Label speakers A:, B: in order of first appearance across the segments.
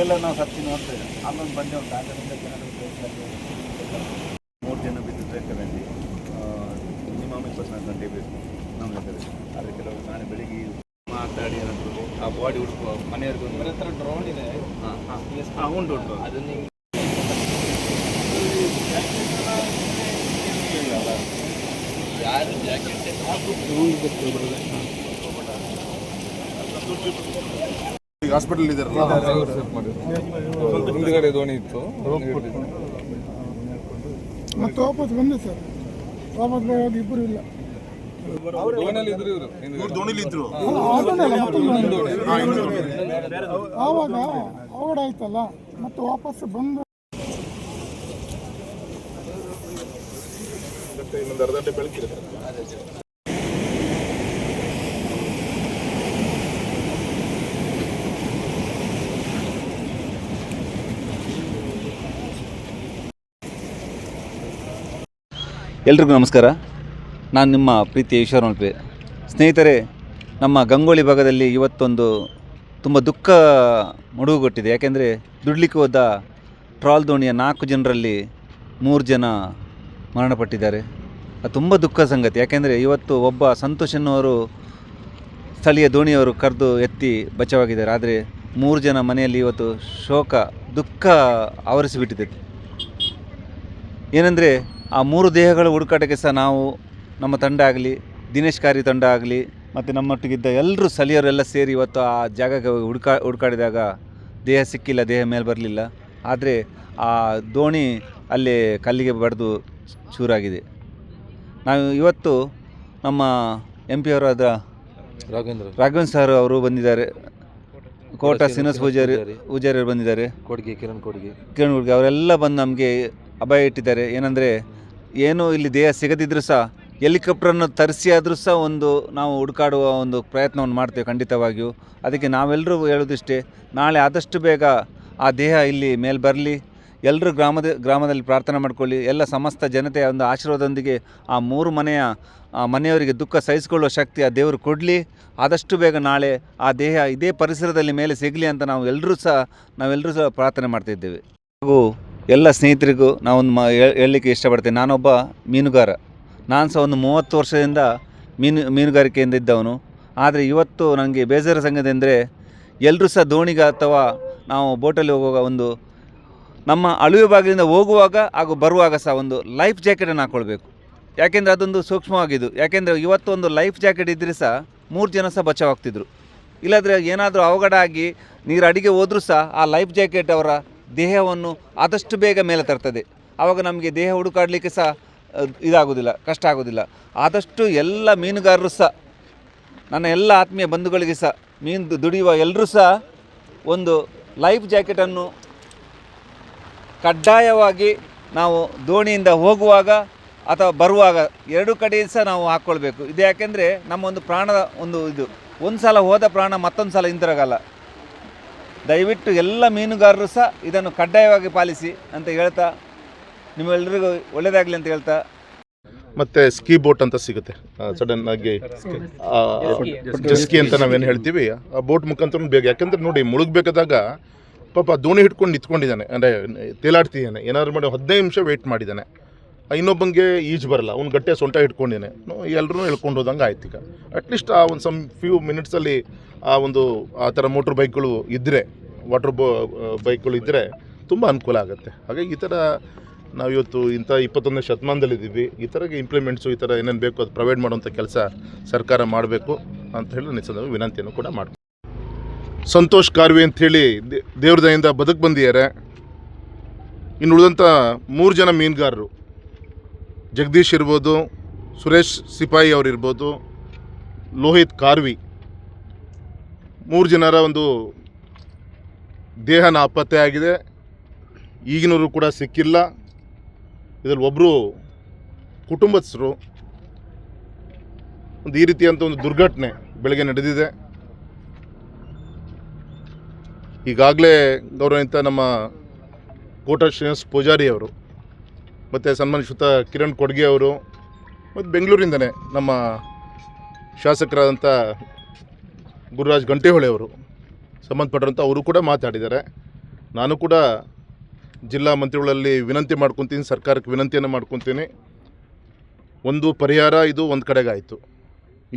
A: ಅಲ್ಲೆಲ್ಲ ನಾವು ಸರ್ಚ್ ಅಂತ ಅಲ್ಲೊಂದು ಬಂದೆ ಒಂದು ಕಡೆಯಿಂದ ಜನರು ಮೂರು ಜನ ಬಿದ್ದು ಟ್ರೇಕರಲ್ಲಿ ಮಿನಿಮಮ್ ಇಪ್ಪತ್ನಾಲ್ಕು ಗಂಟೆ ಬೇಕು ನಮ್ಮ ಲೆಕ್ಕದಲ್ಲಿ ಆದರೆ ಕೆಲವರು ನಾಳೆ ಬೆಳಿಗ್ಗೆ ಮಾತಾಡಿ ಏನಾದ್ರು ಆ ಬಾಡಿ ಹುಡುಕುವ ಮನೆಯವರೆಗೂ
B: ಮನೆ ಹತ್ರ ಡ್ರೋನ್ ಇದೆ.
A: ಹಾಂ ಹಾಂ. ಉಂಟು ಉಂಟು.
B: ಅದನ್ನ ಯಾರು ಜಾಕೆಟ್
C: ಈಗ ಹಾಸ್ಪಿಟಲ್ ಇದ್ದಾರೆ
D: ಹಿಂದ್ಗಡೆ ದೋಣಿ ಇತ್ತು.
E: ಮತ್ತೆ ವಾಪಸ್ ಬಂದೆ ಸರ್. ವಾಪಸ್ ಬರುವಾಗ ಇಬ್ಬರು ಇಲ್ಲ.
D: ಇದ್ರು ಇವರು
C: ದೋಣಿಲಿ ಇದ್ರು.
E: ಆವಾಗ ಅವಘಡ ಆಯ್ತಲ್ಲ ಮತ್ತೆ ವಾಪಸ್ ಬಂದು
C: ಇನ್ನೊಂದು ಅರ್ಧ ಬೆಳಕಿರುತ್ತೆ.
A: ಎಲ್ರಿಗೂ ನಮಸ್ಕಾರ. ನಾನು ನಿಮ್ಮ ಪ್ರೀತಿ ಈಶ್ವರ ಮಲ್ಪೆ ಸ್ನೇಹಿತರೆ, ನಮ್ಮ ಗಂಗೋಳಿ ಭಾಗದಲ್ಲಿ ಇವತ್ತೊಂದು ತುಂಬ ದುಃಖ ಮುಡುಗುಗೊಟ್ಟಿದೆ. ಯಾಕೆಂದರೆ ದುಡ್ಲಿಕ್ಕೆ ಹೋದ ಟ್ರಾಲ್ ದೋಣಿಯ ನಾಲ್ಕು ಜನರಲ್ಲಿ ಮೂರು ಜನ ಮರಣಪಟ್ಟಿದ್ದಾರೆ. ಅದು ತುಂಬ ದುಃಖ ಸಂಗತಿ. ಯಾಕೆಂದರೆ ಇವತ್ತು ಒಬ್ಬ ಸಂತೋಷ್ ಎನ್ನುವರು ಸ್ಥಳೀಯ ದೋಣಿಯವರು ಕರೆದು ಎತ್ತಿ ಬಚಾವಾಗಿದ್ದಾರೆ. ಆದರೆ ಮೂರು ಜನ ಮನೆಯಲ್ಲಿ ಇವತ್ತು ಶೋಕ, ದುಃಖ ಆವರಿಸಿಬಿಟ್ಟಿದೆ. ಏನಂದರೆ ಆ ಮೂರು ದೇಹಗಳ ಹುಡುಕಾಟಕ್ಕೆ ಸಹ ನಾವು ನಮ್ಮ ತಂಡ ಆಗಲಿ ದಿನೇಶ್ ಕಾರಿ ತಂಡ ಆಗಲಿ ಮತ್ತು ನಮ್ಮೊಟ್ಟಿಗಿದ್ದ ಎಲ್ಲರೂ ಸ್ಥಳೀಯರೆಲ್ಲ ಸೇರಿ ಇವತ್ತು ಆ ಜಾಗಕ್ಕೆ ಹುಡುಕಾ ಹುಡುಕಾಡಿದಾಗ ದೇಹ ಸಿಕ್ಕಿಲ್ಲ ದೇಹ ಮೇಲೆ ಬರಲಿಲ್ಲ. ಆದರೆ ಆ ದೋಣಿ ಅಲ್ಲಿ ಕಲ್ಲಿಗೆ ಬಡಿದು ಚೂರಾಗಿದೆ. ನಾವು ಇವತ್ತು ನಮ್ಮ ಎಂ ಪಿ ಅವರಾದ
D: ರಾಘವೇಂದ್ರ
A: ರಾಘವೇಂದ್ರ ಸರ್ ಅವರು ಬಂದಿದ್ದಾರೆ. ಕೋಟ ಸಿನಸ್ ಪೂಜಾರಿ ಪೂಜಾರಿ. ಅವರು ಬಂದಿದ್ದಾರೆ.
D: ಕೊಡುಗೆ ಕಿರಣ್ ಕೊಡುಗೆ.
A: ಕಿರಣ್ ಕೊಡುಗೆ ಅವರೆಲ್ಲ ಬಂದು ನಮಗೆ ಅಭಯ ಇಟ್ಟಿದ್ದಾರೆ. ಏನಂದರೆ ಏನು ಇಲ್ಲಿ ದೇಹ ಸಿಗದಿದ್ದರೂ ಸಹ, ಹೆಲಿಕಾಪ್ಟರನ್ನು ತರಿಸಿ ಆದರೂ ಸಹ ಒಂದು ನಾವು ಹುಡುಕಾಡುವ ಒಂದು ಪ್ರಯತ್ನವನ್ನು ಮಾಡ್ತೇವೆ ಖಂಡಿತವಾಗಿಯೂ. ಅದಕ್ಕೆ ನಾವೆಲ್ಲರೂ ಹೇಳೋದಿಷ್ಟೇ ನಾಳೆ ಆದಷ್ಟು ಬೇಗ ಆ ದೇಹ ಇಲ್ಲಿ ಮೇಲೆ ಬರಲಿ. ಎಲ್ಲರೂ ಗ್ರಾಮದ, ಗ್ರಾಮದಲ್ಲಿ ಪ್ರಾರ್ಥನೆ ಮಾಡ್ಕೊಳ್ಳಿ. ಎಲ್ಲ ಸಮಸ್ತ ಜನತೆಯ ಒಂದು ಆಶೀರ್ವಾದದೊಂದಿಗೆ ಆ ಮೂರು ಮನೆಯ ಮನೆಯವರಿಗೆ ದುಃಖ ಸಹಿಸಿಕೊಳ್ಳುವ ಶಕ್ತಿ ಆ ದೇವರು ಕೊಡಲಿ. ಆದಷ್ಟು ಬೇಗ ನಾಳೆ ಆ ದೇಹ ಇದೇ ಪರಿಸರದಲ್ಲಿ ಮೇಲೆ ಸಿಗಲಿ ಅಂತ ನಾವು ಎಲ್ಲರೂ ಸಹ ನಾವೆಲ್ಲರೂ ಸಹ ಪ್ರಾರ್ಥನೆ ಮಾಡ್ತಿದ್ದೇವೆ ಹಾಗೂ ಎಲ್ಲ ಸ್ನೇಹಿತರಿಗೂ ನಾವೊಂದು ಮ ಹೇಳ್- ಹೇಳಲಿಕ್ಕೆ ಇಷ್ಟಪಡ್ತೀನಿ. ನಾನೊಬ್ಬ ಮೀನುಗಾರ. ನಾನು ಸಹ ಒಂದು ಮೂವತ್ತು ವರ್ಷದಿಂದ ಮೀನು, ಮೀನುಗಾರಿಕೆಯಿಂದ ಇದ್ದವನು. ಆದರೆ ಇವತ್ತು ನನಗೆ ಬೇಜಾರ ಸಂಗತಿ ಅಂದರೆ ಎಲ್ಲರೂ ಸಹ ದೋಣಿಗೆ ಅಥವಾ ನಾವು ಬೋಟಲ್ಲಿ ಹೋಗುವಾಗ ಒಂದು ನಮ್ಮ ಅಳುವೆ ಭಾಗದಿಂದ ಹೋಗುವಾಗ ಹಾಗೂ ಬರುವಾಗ ಸಹ ಒಂದು ಲೈಫ್ ಜಾಕೆಟನ್ನು ಹಾಕ್ಕೊಳ್ಬೇಕು ಯಾಕೆಂದರೆ ಅದೊಂದು ಸೂಕ್ಷ್ಮವಾಗಿದ್ದು. ಯಾಕೆಂದರೆ ಇವತ್ತು ಒಂದು ಲೈಫ್ ಜಾಕೆಟ್ ಇದ್ದರೆ ಸಹ ಮೂರು ಜನ ಸಹ ಬಚಾವಾಗ್ತಿದ್ರು ಇಲ್ಲಾದರೆ ಏನಾದರೂ ಅವಘಡ ಆಗಿ ನೀರು ಅಡಿಗೆ ಹೋದರೂ ಸಹ ಆ ಲೈಫ್ ಜಾಕೆಟ್ ಅವರ ದೇಹವನ್ನು ಆದಷ್ಟು ಬೇಗ ಮೇಲೆ ತರ್ತದೆ. ಆವಾಗ ನಮಗೆ ದೇಹ ಹುಡುಕಾಡಲಿಕ್ಕೆ ಸಹ ಇದಾಗೋದಿಲ್ಲ, ಕಷ್ಟ ಆಗೋದಿಲ್ಲ. ಆದಷ್ಟು ಎಲ್ಲ ಮೀನುಗಾರರು ಸಹ, ನನ್ನ ಎಲ್ಲ ಆತ್ಮೀಯ ಬಂಧುಗಳಿಗೆ ಸಹ, ಮೀನು ದುಡಿಯುವ ಎಲ್ಲರೂ ಸಹ ಒಂದು ಲೈಫ್ ಜಾಕೆಟನ್ನು ಕಡ್ಡಾಯವಾಗಿ ನಾವು ದೋಣಿಯಿಂದ ಹೋಗುವಾಗ ಅಥವಾ ಬರುವಾಗ ಎರಡು ಕಡೆ ಸಹ ನಾವು ಹಾಕ್ಕೊಳ್ಬೇಕು. ಇದು ಯಾಕೆಂದರೆ ನಮ್ಮ ಒಂದು ಪ್ರಾಣದ ಒಂದು ಇದು ಒಂದು ಸಲ ಹೋದ ಪ್ರಾಣ ಮತ್ತೊಂದು ಸಲ ಹಿಂತಿರಗಲ್ಲ ದಯವಿಟ್ಟು ಎಲ್ಲ ಮೀನುಗಾರರು ಸಹ ಇದನ್ನು ಕಡ್ಡಾಯವಾಗಿ ಪಾಲಿಸಿ ಅಂತ ಹೇಳ್ತಾ ನಿಮ್ಮೆಲ್ಲರಿಗೂ ಒಳ್ಳೆಯದಾಗಲಿ ಅಂತ ಹೇಳ್ತಾ.
C: ಮತ್ತೆ ಸ್ಕೀ ಬೋಟ್ ಅಂತ ಸಿಗುತ್ತೆ. ಸಡನ್ ಆಗಿ ಜಸ್ಕಿ ಅಂತ ನಾವೇನು ಹೇಳ್ತೀವಿ? ಆ ಬೋಟ್ ಮುಖಾಂತರ ಬೇಗ ಯಾಕಂದ್ರೆ ನೋಡಿ ಮುಳುಗಬೇಕಾದಾಗ ಪಾಪ ದೋಣಿ ಹಿಡ್ಕೊಂಡು ನಿಂತ್ಕೊಂಡಿದ್ದಾನೆ. ಅಂದರೆ ತೇಲಾಡ್ತಿದ್ದಾನೆ. ಏನಾದ್ರು ಮಾಡಿ ಹದಿನೈದು ನಿಮಿಷ ವೇಟ್ ಮಾಡಿದ್ದಾನೆ. ಇನ್ನೊಬ್ಬಂಗೆ ಈಜು ಬರಲ್ಲ. ಅವ್ನು ಗಟ್ಟೆ ಸೊಂಟ ಹಿಡ್ಕೊಂಡಿದ್ದಾನೆ. ಎಲ್ಲರೂ ಎಳ್ಕೊಂಡು ಹೋದಂಗೆ ಆಯ್ತು ಈಗ. ಅಟ್ಲೀಸ್ಟ್ ಆ ಒಂದು ಸಮ್ ಫ್ಯೂ ಮಿನಿಟ್ಸಲ್ಲಿ ಆ ಒಂದು, ಆ ಥರ ಮೋಟ್ರ್ ಬೈಕ್ಗಳು ಇದ್ದರೆ ವಾಟರ್ ಬೋ ಬೈಕ್ಗಳು ಇದ್ದರೆ ತುಂಬ ಅನುಕೂಲ ಆಗುತ್ತೆ. ಹಾಗಾಗಿ ಈ ಥರ ನಾವು ಇವತ್ತು ಇಂಥ ಇಪ್ಪತ್ತೊಂದನೇ ಶತಮಾನದಲ್ಲಿದ್ದೀವಿ. ಈ ಥರ ಇಂಪ್ಲಿಮೆಂಟ್ಸು ಈ ಥರ ಏನೇನು ಬೇಕು ಅದು ಪ್ರೊವೈಡ್ ಮಾಡುವಂಥ ಕೆಲಸ ಸರ್ಕಾರ ಮಾಡಬೇಕು ಅಂತ ಹೇಳಿ ನಿಸಂದ ವಿನಂತಿಯನ್ನು ಕೂಡ ಮಾಡ್ತೀವಿ ಸಂತೋಷ್ ಕಾರ್ವಿ ಅಂಥೇಳಿ ದೇವ್ರ ದಯಿಂದ ಬದುಕು ಬಂದಿದ್ದಾರೆ. ಇನ್ನು ಉಳಿದಂಥ ಮೂರು ಜನ ಮೀನುಗಾರರು. ಜಗದೀಶ್ ಇರ್ಬೋದು, ಸುರೇಶ್ ಸಿಪಾಯಿ ಅವರಿರ್ಬೋದು ಲೋಹಿತ್ ಕಾರ್ವಿ ಮೂರು ಜನರ ಒಂದು ದೇಹ ನಾಪತ್ತೆ ಆಗಿದೆ. ಈಗಿನವರು ಕೂಡ ಸಿಕ್ಕಿಲ್ಲ. ಇದರಲ್ಲಿ ಒಬ್ಬರು ಕುಟುಂಬಸ್ಥರು. ಒಂದು ಈ ರೀತಿಯಂಥ ಒಂದು ದುರ್ಘಟನೆ ಬೆಳಗ್ಗೆ ನಡೆದಿದೆ. ಈಗಾಗಲೇ ಗೌರವಿತ ನಮ್ಮ ಕೋಟ ಶ್ರೀನಿವಾಸ್ ಪೂಜಾರಿ ಅವರು, ಮತ್ತು ಸನ್ಮಾನಿಸುತ್ತ ಕಿರಣ್ ಕೊಡ್ಗೆ ಅವರು, ಮತ್ತು ಬೆಂಗಳೂರಿಂದನೇ ನಮ್ಮ ಶಾಸಕರಾದಂಥ ಗುರುರಾಜ್ ಗಂಟೆಹೊಳೆ ಅವರು ಸಂಬಂಧಪಟ್ಟಂಥ ಅವರು ಕೂಡ ಮಾತಾಡಿದ್ದಾರೆ. ನಾನು ಕೂಡ ಜಿಲ್ಲಾ ಮಂತ್ರಿಗಳಲ್ಲಿ ವಿನಂತಿ ಮಾಡ್ಕೊತೀನಿ, ಸರ್ಕಾರಕ್ಕೆ ವಿನಂತಿಯನ್ನು ಮಾಡ್ಕೊತೀನಿ. ಒಂದು ಪರಿಹಾರ, ಇದು ಒಂದು ಕಡೆಗಾಯಿತು.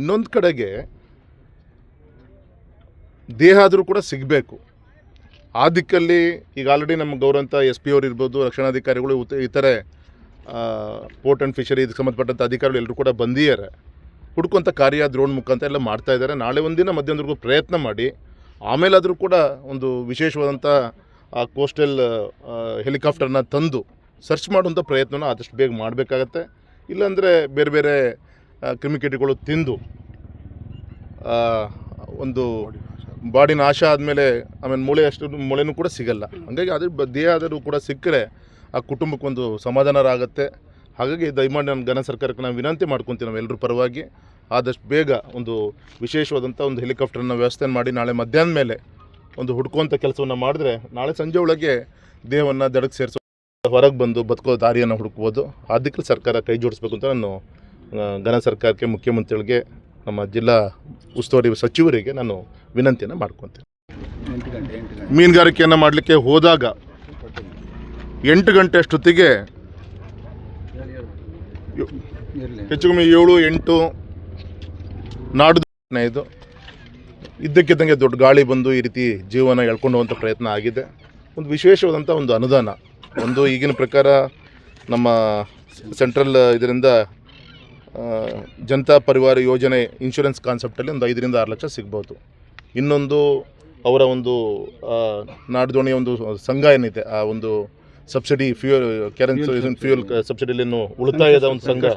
C: ಇನ್ನೊಂದು ಕಡೆಗೆ ದೇಹ ಆದರೂ ಕೂಡ ಸಿಗಬೇಕು. ಆ ದಿಕ್ಕಲ್ಲಿ ಈಗ ಆಲ್ರೆಡಿ ನಮ್ಮ ಗೌರಂತ ಎಸ್ ಪಿ ಅವರು ಇರ್ಬೋದು, ರಕ್ಷಣಾಧಿಕಾರಿಗಳು ಇತರೆ ಪೋರ್ಟ್ ಆ್ಯಂಡ್ ಫಿಷರಿ ಇದಕ್ಕೆ ಸಂಬಂಧಪಟ್ಟಂಥ ಅಧಿಕಾರಿಗಳು ಎಲ್ಲರೂ ಕೂಡ ಬಂದಿದ್ದಾರೆ. ಹುಡ್ಕೊಂಥ ಕಾರ್ಯ ದ್ರೋಣ್ ಮುಖಾಂತರ ಎಲ್ಲ ಮಾಡ್ತಾ ಇದ್ದಾರೆ. ನಾಳೆ ಒಂದಿನ ಮಧ್ಯಾಹ್ನದವರೆಗೂ ಪ್ರಯತ್ನ ಮಾಡಿ, ಆಮೇಲಾದರೂ ಕೂಡ ಒಂದು ವಿಶೇಷವಾದಂಥ ಆ ಕೋಸ್ಟಲ್ ಹೆಲಿಕಾಪ್ಟರ್ನ ತಂದು ಸರ್ಚ್ ಮಾಡುವಂಥ ಪ್ರಯತ್ನನ ಆದಷ್ಟು ಬೇಗ ಮಾಡಬೇಕಾಗತ್ತೆ. ಇಲ್ಲಾಂದರೆ ಬೇರೆ ಬೇರೆ ಕ್ರಿಮಿಕೇಟಿಗಳು ತಿಂದು ಒಂದು ಬಾಡಿ ನಾಶ ಆದಮೇಲೆ ಆಮೇಲೆ ಮೂಳೆ ಅಷ್ಟು ಮೂಳೆನೂ ಕೂಡ ಸಿಗಲ್ಲ. ಹಾಗಾಗಿ ಅದ್ರ ದೇಹ ಆದರೂ ಕೂಡ ಸಿಕ್ಕರೆ ಆ ಕುಟುಂಬಕ್ಕೆ ಒಂದು ಸಮಾಧಾನ ಆಗುತ್ತೆ ಹಾಗಾಗಿ ದಯಮಾಡಿ ನಮ್ಮ ಘನ ಸರ್ಕಾರಕ್ಕೆ ನಾವು ವಿನಂತಿ ಮಾಡ್ಕೊತೀವಿ ನಾವೆಲ್ಲರೂ ಪರವಾಗಿ. ಆದಷ್ಟು ಬೇಗ ಒಂದು ವಿಶೇಷವಾದಂಥ ಒಂದು ಹೆಲಿಕಾಪ್ಟರ್ನ ವ್ಯವಸ್ಥೆ ಮಾಡಿ ನಾಳೆ ಮಧ್ಯಾಹ್ನ ಮೇಲೆ ಒಂದು ಹುಡ್ಕೋಂಥ ಕೆಲಸವನ್ನು ಮಾಡಿದ್ರೆ ನಾಳೆ ಸಂಜೆ ಒಳಗೆ ದೇಹವನ್ನು ದಡಕ್ಕೆ ಸೇರಿಸೋ ಹೊರಗೆ ಬಂದು ಬದುಕೋ ದಾರಿಯನ್ನು ಹುಡುಕ್ಬೋದು. ಅದಕ್ಕೆ ಸರ್ಕಾರ ಕೈ ಜೋಡಿಸ್ಬೇಕು ಅಂತ ನಾನು ಘನ ಸರ್ಕಾರಕ್ಕೆ, ಮುಖ್ಯಮಂತ್ರಿಗಳಿಗೆ, ನಮ್ಮ ಜಿಲ್ಲಾ ಉಸ್ತುವಾರಿ ಸಚಿವರಿಗೆ ನಾನು ವಿನಂತಿಯನ್ನು ಮಾಡ್ಕೊತೀನಿ. ಮೀನುಗಾರಿಕೆಯನ್ನು ಮಾಡಲಿಕ್ಕೆ ಹೋದಾಗ ಎಂಟು ಗಂಟೆ ಅಷ್ಟೊತ್ತಿಗೆ ಹೆಚ್ಚು ಕಮ್ಮಿ ಏಳು ಎಂಟು ನಾಡು ಇದು ಇದ್ದಕ್ಕಿದ್ದಂಗೆ ದೊಡ್ಡ ಗಾಳಿ ಬಂದು ಈ ರೀತಿ ಜೀವನ ಎಳ್ಕೊಂಡು ಹೋಗುವಂಥ ಪ್ರಯತ್ನ ಆಗಿದೆ. ಒಂದು ವಿಶೇಷವಾದಂಥ ಒಂದು ಅನುದಾನ. ಒಂದು ಈಗಿನ ಪ್ರಕಾರ ನಮ್ಮ ಸೆಂಟ್ರಲ್ ಇದರಿಂದ ಜನತಾ ಪರಿವಾರ ಯೋಜನೆ ಇನ್ಶೂರೆನ್ಸ್ ಕಾನ್ಸೆಪ್ಟಲ್ಲಿ ಒಂದು ಐದರಿಂದ ಆರು ಲಕ್ಷ ಸಿಗ್ಬೋದು. ಇನ್ನೊಂದು ಅವರ ಒಂದು ನಾಡದೋಣಿಯ ಒಂದು ಸಂಘ ಏನಿದೆ ಆ ಒಂದು ಸಬ್ಸಿಡಿ ಫ್ಯೂಯಲ್ ಕರೆನ್ಸಿ ಫ್ಯೂಯಲ್ ಸಬ್ಸಿಡಿಯಲ್ಲಿ ಉಳಿತಾಯದ ಒಂದು ಸಂಘ.